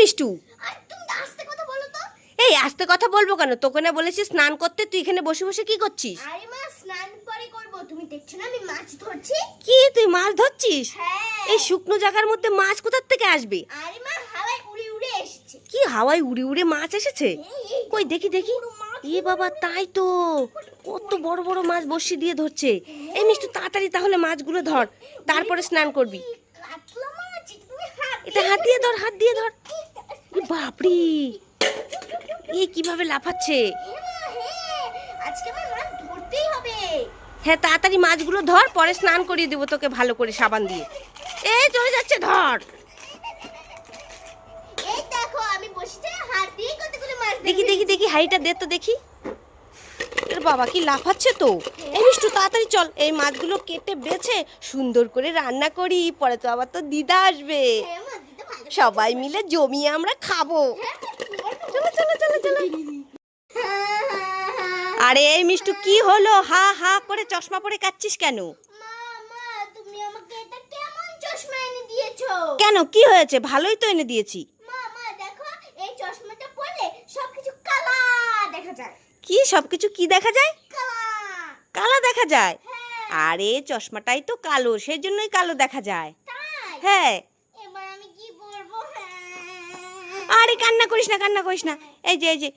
মিষ্টু। এই আস্তে কথা বলব কেন? তোকে না বলেছি স্নান করতে তুই এখানে বসে বসে কি করছিস? আরে মা স্নান পরে করব। তুমি দেখছ না আমি মাছ ধরছি? কি তুই মাছ ধরছিস? হ্যাঁ। এই শুকনো জায়গার মধ্যে মাছ কোথার থেকে আসবে? আরে মা হাওয়ায় উড়ে উড়ে এসেছে। কি হাওয়ায় উড়ে উড়ে মাছ এসেছে? কই দেখি দেখি। এ বাবা তাই তো। কত বড় বড় মাছ বসি দিয়ে ধরছে। এই মিষ্টু তাড়াতাড়ি তাহলে মাছগুলো ধর। তারপরে স্নান করবি। এটা হাত দিয়ে ধর হাত দিয়ে ধর। বাপরে! এ কীভাবে লাফাচ্ছে। আজকে আমার মাছ ধরতেই হবে হ্যাঁ তাড়াতাড়ি মাছগুলো ধর, পরে স্নান করিয়ে দেবো তোকে ভালো করে সাবান দিয়ে। এই চলে যাচ্ছে, ধর। এই দেখো আমি বসেছি হাত দিয়ে কতগুলো মাছ দেখি দেখি দেখি হাইটা দে তো দেখি। এর বাবা, কি লাফাচ্ছে তো। এই তাড়াতাড়ি চল। এই মাছগুলো কেটে বেছে সুন্দর করে রান্না করি, পরে তো আবার তো দিদা আসবে। হ্যাঁ সবাই মিলে জমিয়ে আমরা খাব। চলো চলো চলো চলো। আরে এই মিষ্টু কি হলো? হা হা করে চশমা পরে কাচ্ছিস কেন? কেন? কি হয়েছে? ভালোই তো এনে দিয়েছি। কি? সবকিছু কি দেখা যায়? কালা। দেখা যায়? হ্যাঁ। আরে চশমাটাই তো কালো সেই জন্যই কালো দেখা যায়। হ্যাঁ। আরে কান্না করিস না, কান্না করিস না। এই যে এই যে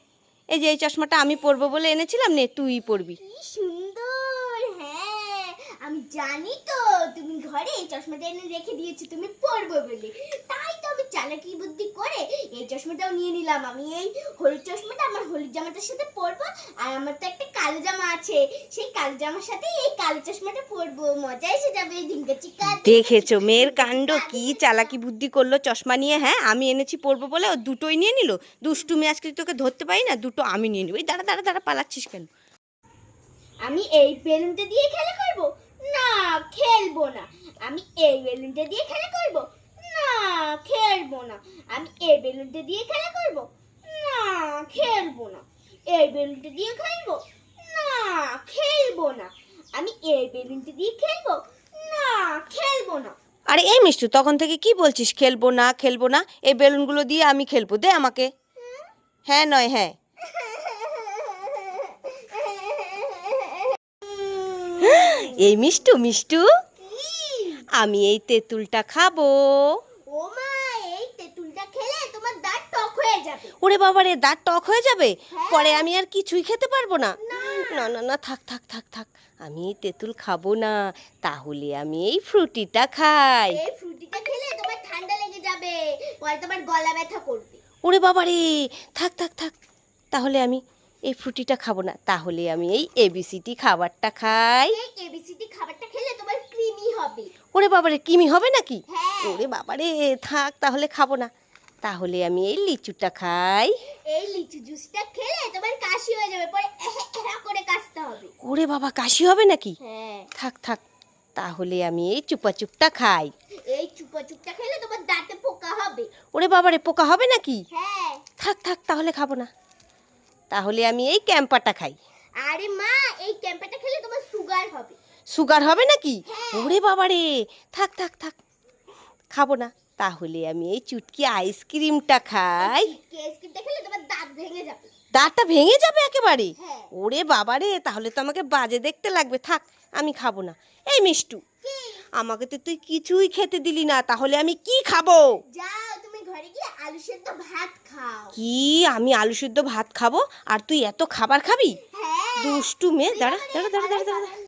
এই যে এই চশমাটা আমি পরবো বলে এনেছিলাম, নে, তুই পরবি। সুন্দর হ্যাঁ আমি জানি তো, তুমি ঘরে এই চশমাটা এনে রেখে দিয়েছ, তুমি পরবো বলে। তাই আমি চালাকি বুদ্ধি করে এই চশমাটাও নিয়ে নিলাম। আমি এই হলুদ চশমাটা আমার হলুদ জামাটার সাথে পরবো। আর আমার তো একটা কালো জামা আছে। সেই কালো জামার সাথে এই কালো চশমাটা পরবো। মজা এসে যাবে এই ধিঙ্কা চিকা দেখেছ মেয়ের কাণ্ড কি চালাকি বুদ্ধি করল চশমা নিয়ে? হ্যাঁ আমি এনেছি পরবো বলে ও দুটোই নিয়ে নিল। দুষ্টুমি আজকে তোকে ধরতে পারি না দুটো আমি নিয়ে নিব। এই দাঁড়া দাঁড়া দাঁড়া পালাচ্ছিস কেন? আমি এই বেলুনটা দিয়ে খেলা করব? না খেলব না। আমি এই বেলুনটা দিয়ে খেলা করব। খেলব না। আমি এই বেলুনটা দিয়ে খেলা করব? না খেলব না। এই বেলুনটা দিয়ে খেলব? না খেলব না। আমি এই বেলুনটা দিয়ে খেলব? না খেলব না। আরে এই মিষ্টু তখন থেকে কি বলছিস খেলব না খেলব না? এই বেলুনগুলো দিয়ে আমি খেলব দে আমাকে। হ্যাঁ নয় হ্যাঁ। এই মিষ্টু মিষ্টু আমি এই তেঁতুলটা খাব। ও মা এই তেঁতুলটা খেলে তোমার দাঁত টক হয়ে যাবে। ওরে বাবা রে দাঁত টক হয়ে যাবে? হ্যাঁ। পরে আমি আর কিছুই খেতে পারব না। না। না না থাক থাক থাক থাক। আমি এই তেঁতুল খাব না। তাহলে আমি এই ফ্রুটিটা খাই। এই ফ্রুটিটা খেলে তোমার ঠান্ডা লেগে যাবে। পরে তোমার গলা ব্যথা করবে। ওরে বাবা রে থাক থাক থাক। তাহলে আমি এই ফ্রুটিটা খাব না। তাহলে আমি এই এবিসিটি খাবারটা খাই। এই এবিসিডি খাবারটা খেলে তোমার ক্রিমি হবে। ওরে বাবা রে কিমি হবে নাকি? হ্যাঁ ওরে বাবা রে থাক তাহলে খাব না। তাহলে আমি এই লিচুটা খাই। এই লিচু জুসটা খেলে তোমার কাশি হয়ে যাবে পরে এহে করে কাশতে হবে। ওরে বাবা কাশি হবে নাকি? হ্যাঁ। থাক থাক তাহলে আমি এই চুপা চুপটা খাই। এই চুপা চুপটা খেলে তোমার দাঁতে পোকা হবে। ওরে বাবা রে পোকা হবে নাকি? হ্যাঁ। থাক থাক তাহলে খাব না। তাহলে আমি এই ক্যাম্পাটা খাই। আরে মা এই ক্যাম্পাটা খেলে তোমার সুগার হবে। সুগার হবে নাকি? হ্যাঁ। ওরে বাবা রে থাক থাক থাক খাব না। তাহলে আমি এই চুটকি আইসক্রিমটা খাই। দাঁতটা ভেঙে যাবে একেবারে? হ্যাঁ। ওরে বাবা রে তাহলে তো আমাকে বাজে দেখতে লাগবে। থাক আমি খাব না। এই মিষ্টু আমাকে তো তুই কিছুই খেতে দিলি না তাহলে আমি কি খাব? যাও তুমি ঘরে গিয়ে আলু সেদ্ধ ভাত খাও। কি আমি আলু সিদ্ধ ভাত খাব? আর তুই এত খাবার খাবি? হ্যাঁ। দুষ্টু মেয়ে দাঁড়া দাঁড়া দাঁড়া দাঁড়া দাঁড়া